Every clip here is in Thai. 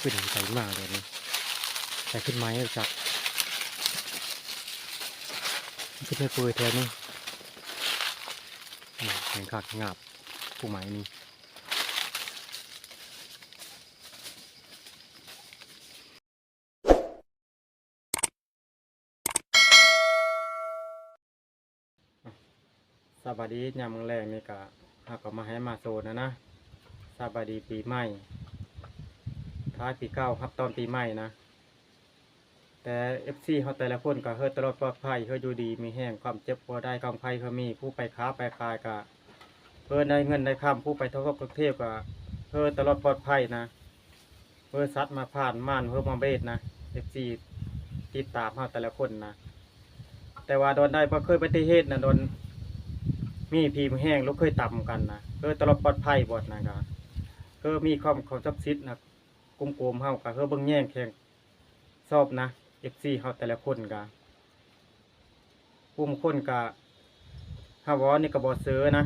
ขึ้นใส่มากเลยนี่ใส่ขึ้นไม้จับขึ้นไปเปื่อยแทนนี่นี่แข่งขักงาบผู้ไม้นี่สวัสดียามแรงนี่ก็หากมาให้มาโซนนะนะสวัสดีปีใหม่ ท้ายปีเก้าครับตอนปีใหม่นะ แต่เอฟซีเขาแต่ละคนก็เฮิดตลอดปลอดภัยเฮิดอยู่ดีมีแห้งความเจ็บปวดได้ความภัยเขามีผู้ไปค้าไปขายก็เพิ่นได้เงินได้คำผู้ไปท่องเที่ยวกรุงเทพก็เฮิดตลอดปลอดภัยนะเพิ่นซัดมาผ่านม่านเพิ่นมาเบสนะเอฟซีติดตามเขาแต่ละคนนะแต่ว่าโดนได้เพราะเคยไปฏิเหตุนะโดนมีพีมแห้งลูกเคยต่ำกันนะเฮิดตลอดปลอดภัยบดนะครับก็มีความเขาจับซิดนะ กลมๆเฮาก็เฮาเบิ่งแย่งแข่งชอบนะ FC เฮาแต่ละคนก็ผู้บางคนก็ฮาว่านี่ก็บ่ซื้อนะ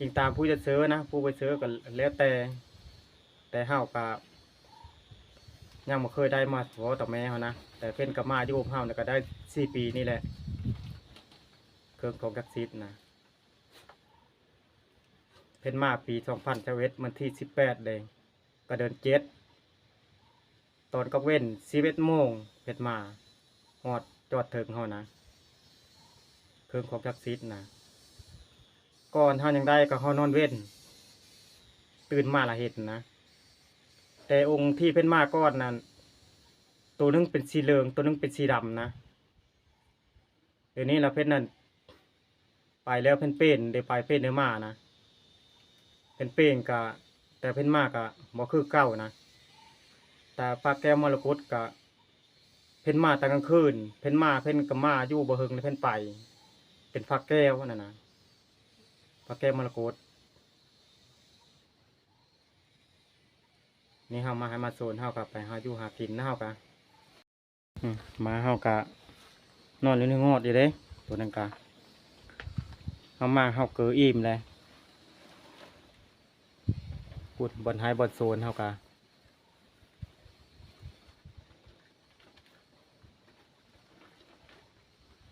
ยิงตามผู้จะซื้อนะ ผู้ไปซื้อก็แล้วแต่ แต่เฮาก็ยังบ่เคยได้มาขอต่อแม่เฮานะ แต่เพิ่นก็มาอยู่กับเฮาเนี่ยก็ได้4ปีนี่แหละ เครื่องของกักซิดนะ เพิ่นมาปี2021วันที่18เดงก็เดินเจ็ด ตอนก็เว้นสิเอ็ดโมงเพ็ดมาหอดจอดถึงเฮานะเครื่องของจักซิดนะก่อนเฮานยังได้ก็เฮานอนเว้นตื่นมาละเห็ดนะ แต่องค์ที่เพิ่นมาก้อนนั้นตัวหนึงเป็นสีเหลืองตัวหนึงเป็นสีดำนะเดี๋ยวนี้ละเพิ่นนั่นไปแล้วเพิ่นเป็นได้ไปเป็นได้มานะเพิ่นเป็นกะแต่เพิ่นมากะบ่คือเก่านะ แต่ปลาแก้วมรกตกะเพ่นมาแต่กลางคืน เพ่นมาเพ่นก็มาอยู่บ่เฮงแล้วเพ่นไป เป็นปลาแก้วนั่นนะปลาแก้วมรกตนี่เฮามาให้มาโซนเฮากะไปหาอยู่หากินนะเฮากะมาเฮากะนอนอยู่ในงอดอยู่เด้ ตัวนั้นกะเฮามาเฮาเกืออิ่มเลยพูดบนไฮบนโซนเท่ากัน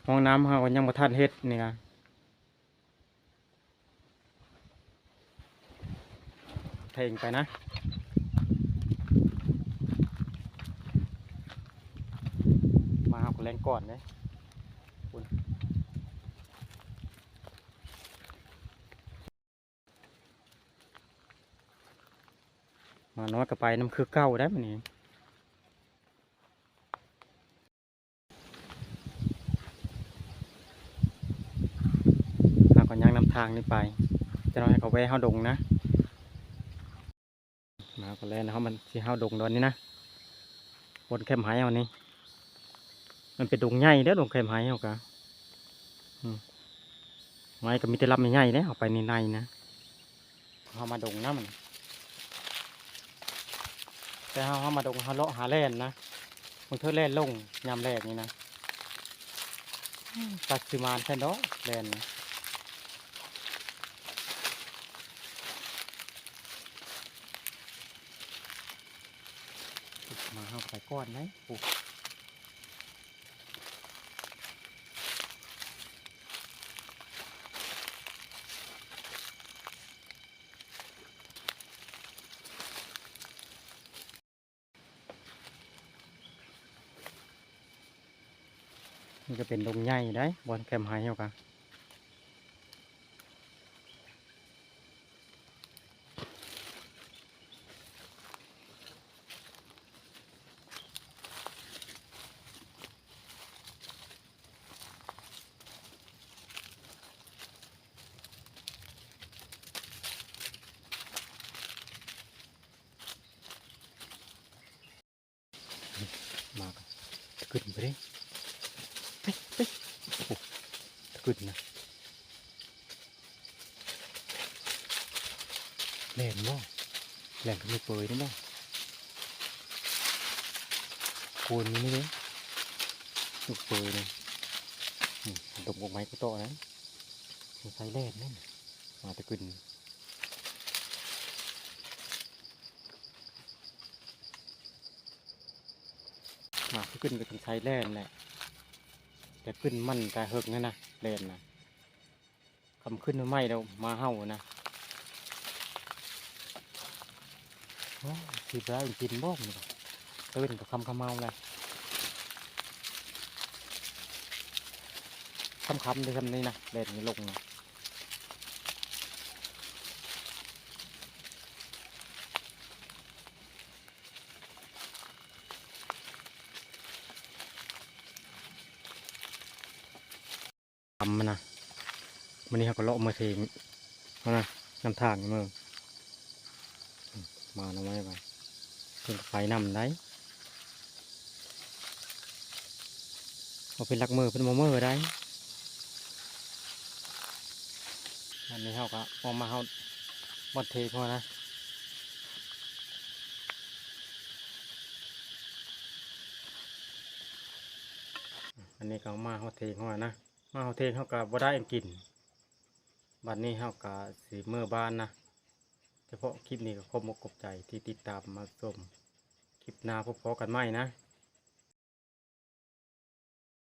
ห้องน้ำเขาก็ยังบ่ทันเฮ็ดนี่นะเทงไปนะมาเอาแรงก่อนเลยคุณมาน้อยก็ไปน้ำคือเก้าได้ไหมันนี่เราก็ย่างนำทางนี้ไป จะน้อยให้เขาแวะเฮาดงนะมาก็แล้วนะครับมันที่เฮาดงดอนนี้นะบนแคมป์ไฮเอานี่มันเป็นดงใหญ่เด้อดงแคมป์ไฮเอากะอืมไม้ก็มีแต่ลำใหญ่ๆเด้อเอาไปในในนะเฮามาดงนะมันแต่เฮาเฮามาดงเฮาเลาะหาแล่นนะมันเธอแล่นลงยามแรกนี่นะอืมตัดสิมานแค่เนาะแล่นนะ มาเฮาไปก้อนไหมปุ๊มันจะเป็นดงใหญ่ได้บอนแคมไฮเฮากะมากัน ขึ้นไปดิเฮ้ยเฮ้ยโอ้ตะกึดนะแหลมบ่แหลมก็ไม่เปิดนี่บ่โคนนี้เลยลูกเปิดเลยนี่ดกบกไม้ก็โตนะใส่แหลมนั่นมาตะกึด มาขึ้นก็ต้องใช้แล่นแหละแต่ขึ้นมั่นแต่เฮิกนั่นนะแล่นนะคำขึ้นมาไม่เรามาเห่านะโอ้สิบได้กินบ่มนี่ตื่นกับคำขมเมาเลยคำคำเลยคำนี้นะแล่นมีลงนะำมันนะมันนี่เขาก็เลาะมาเทงเอานะน้ำทางมึงอืมาหน่อไม้ไปเพิ่งไฟนำได้เอาเป็นลักมือเป็นโมมือได้อันนี้เขาก็ออกมาเขาบดเทพอนะอันนี้ก็เอามาเขาเทพอนะ มาเฮาเทเฮาก็บ่ได้อังกินบัดนี้เฮาก็สีเมื่อบ้านนะเฉพาะคลิปนี้ก็ครบหมกกบใจที่ติดตามมาชมคลิปหน้าพบพอกันใหม่นะ